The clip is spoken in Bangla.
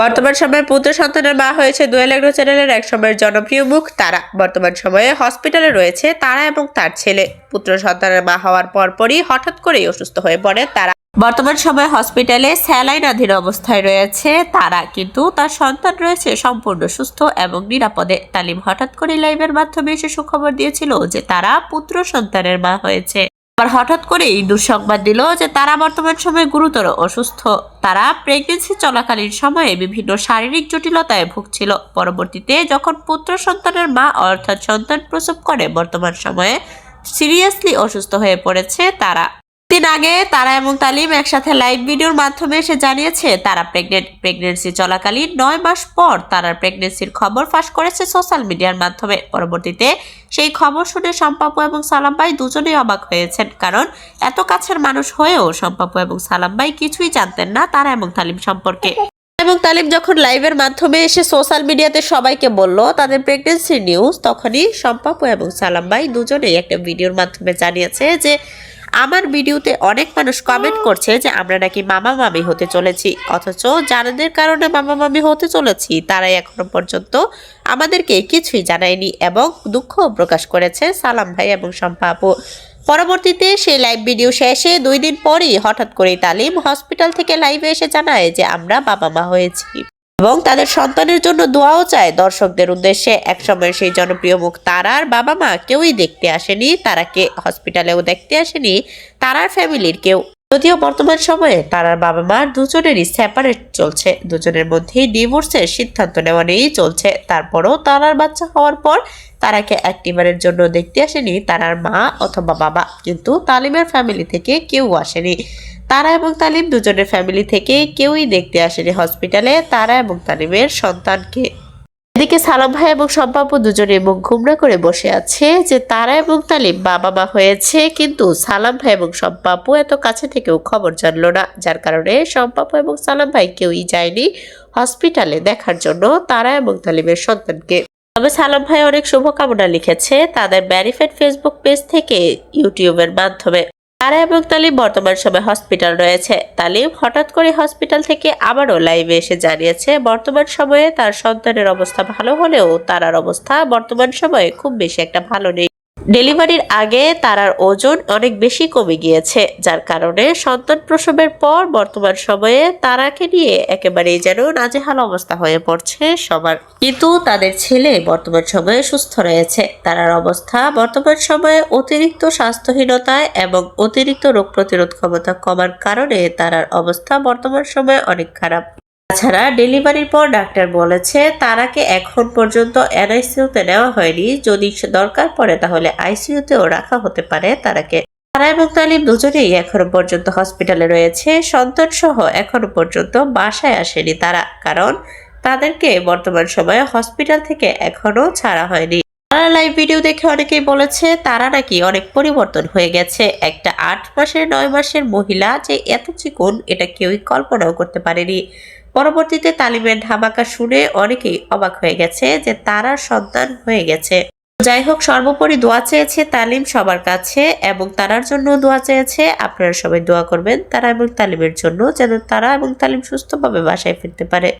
বর্তমান সময়ে পুত্র সন্তানের মা হয়েছে দোয়েল এগ্রো চ্যানেলের এক সময়ের জনপ্রিয় মুখ তারা। বর্তমান সময়ে হসপিটালে রয়েছে তারা এবং তার ছেলে। পুত্র সন্তানের মা হওয়ার পরপরই হঠাৎ করেই অসুস্থ হয়ে পড়ে তারা। বর্তমান সময়ে হসপিটালে স্যালাইন স্যালাইনাধীন অবস্থায় রয়েছে তারা, কিন্তু তার সন্তান রয়েছে সম্পূর্ণ সুস্থ এবং নিরাপদে। তালিম হঠাৎ করে লাইভের মাধ্যমে এসে সুখবর দিয়েছিল যে তারা পুত্র সন্তানের মা হয়েছে। আবার হঠাৎ করেই দুঃসংবাদ দিল যে তারা বর্তমান সময়ে গুরুতর অসুস্থ। তারা প্রেগনেন্সি চলাকালীন সময়ে বিভিন্ন শারীরিক জটিলতায় ভুগছিল। পরবর্তীতে যখন পুত্র সন্তানের মা অর্থাৎ সন্তান প্রসব করে বর্তমান সময়ে সিরিয়াসলি অসুস্থ হয়ে পড়েছে, তারা দিন আগে তারা এবং তালিম একসাথে লাইভ ভিডিওর মাধ্যমে এসে জানিয়েছে, তারা প্রেগনেন্ট প্রেগনেন্সি চলাকালীন নয় মাস পর তারা প্রেগনেন্সির খবর ফাঁস করেছে সোশ্যাল মিডিয়ার মাধ্যমে। পরবর্তীতে সেই খবর শুনে সম্পাপু এবং সালাম ভাই দুজনেই অবাক হয়েছেন, কারণ এত কাছের মানুষ হয়েও সম্পাপু এবং সালাম ভাই কিছুই জানতেন না তারা এবং তালিম সম্পর্কে। এবং তালিম যখন লাইভের মাধ্যমে এসে সোশ্যাল মিডিয়াতে সবাইকে বলল তাদের প্রেগনেন্সি নিউজ তখনই সম্পাপু এবং সালাম ভাই দুজনেই একটা ভিডিওর মাধ্যমে জানিয়েছে যে আমার ভিডিওতে অনেক মানুষ কমেন্ট করছে যে আমরা নাকি মামা মামি হতে চলেছি। অথচ যাদের কারণে মামা মামি হতে চলেছি তারাই এখনও পর্যন্ত আমাদেরকে কিছুই জানায়নি এবং দুঃখ প্রকাশ করেছে সালাম ভাই এবং শম্পা আপু। পরবর্তীতে সেই লাইভ ভিডিও শেষে দুই দিন পরই হঠাৎ করেই তালিম হসপিটাল থেকে লাইভে এসে জানায় যে আমরা বাবা মা হয়েছি। এবং তাদের সন্তানের জন্য দোয়াও চায়। দর্শকদের উদ্দেশ্যে একসময় সেই জনপ্রিয় মুখ তারার বাবা মা কেউই দেখতে আসেনি, তারাকে হসপিটালেও দেখতে আসেনি, তারার ফ্যামিলির কেউ। যদিও বর্তমান সময়ে তারার বাবা মার দুজনেরই সেপারেট চলছে। দুজনের মধ্যেই ডিভোর্সের সিদ্ধান্ত নেওয়া নিয়েই চলছে। তারপরও তারার বাচ্চা হওয়ার পর তারাকে একটিবারের জন্য দেখতে আসেনি তারার মা অথবা বাবা। কিন্তু তালিমের ফ্যামিলি থেকে কেউ আসেনি। তারা এবং তালিম দুজনের ফ্যামিলি থেকে কেউই দেখতে আসেনি হসপিটালে তারা এবং তালিমের সন্তানকে। এদিকে সালাম ভাই এবং সম্পাপু দুজনে মুখ ঘুমরা করে বসে আছে যে তারা এবং তালিম বাবা মা হয়েছে, কিন্তু সালাম ভাই এবং সম্পাপু এত কাছে থেকেও খবর জানলো না। যার কারণে সম্পাপু এবং সালাম ভাই কেউই যায়নি হসপিটালে দেখার জন্য তারা এবং তালিমের সন্তানকে। তবে সালাম ভাই অনেক শুভকামনা লিখেছে তাদের ভ্যারিফাইড ফেসবুক পেজ থেকে ইউটিউবের মাধ্যমে। তারা এবং তালিম বর্তমান সময় হসপিটাল রয়েছে। তালিম হঠাৎ করে হসপিটাল থেকে আবারও লাইভে এসে জানিয়েছে, বর্তমান সময়ে তার সন্তানের অবস্থা ভালো হলেও তারার অবস্থা বর্তমান সময়ে খুব বেশি একটা ভালো নেই। ডেলিভারির আগে তারার ওজন অনেক বেশি কমে গিয়েছে, যার কারণে সন্তান প্রসবের পর বর্তমান সময়ে তারাকে নিয়ে একেবারেই যেন নাজেহাল অবস্থা হয়ে পড়ছে সবার। কিন্তু তাদের ছেলে বর্তমান সময়ে সুস্থ রয়েছে। তারার অবস্থা বর্তমান সময়ে অতিরিক্ত স্বাস্থ্যহীনতায় এবং অতিরিক্ত রোগ প্রতিরোধ ক্ষমতা কমার কারণে তারার অবস্থা বর্তমান সময়ে অনেক খারাপ। তাছাড়া ডেলিভারির পর ডাক্তার বলেছে, তারাকে এখন পর্যন্ত এনআইসিইউতে নেওয়া হয়নি। যদি দরকার পড়ে তাহলে আইসিইউতেও রাখা হতে পারে তারাকে। তারা এবং তালিম দুজনেই এখনও পর্যন্ত হসপিটালে রয়েছে। সন্তান সহ এখনও পর্যন্ত বাসায় আসেনি তারা, কারণ তাদেরকে বর্তমান সময়ে হসপিটাল থেকে এখনও ছাড়া হয়নি। তারা লাইভ ভিডিও দেখে অনেকেই বলেছে, তারা নাকি অনেক পরিবর্তন হয়ে গেছে। একটা আট মাসের, নয় মাসের মহিলা যে এত চিকন, এটা কেউই কল্পনাও করতে পারেনি। পরবর্তীতে তালিমের ধামাকা শুনে অনেকেই অবাক হয়ে গেছে যে তারার সন্তান হয়ে গেছে। যাই হোক, সর্বোপরি দোয়া চেয়েছে তালিম সবার কাছে এবং তারার জন্য দোয়া চেয়েছে। আপনারা সবাই দোয়া করবেন তারা এবং তালিমের জন্য, যেন তারা এবং তালিম সুস্থভাবে বাসায় ফিরতে পারে।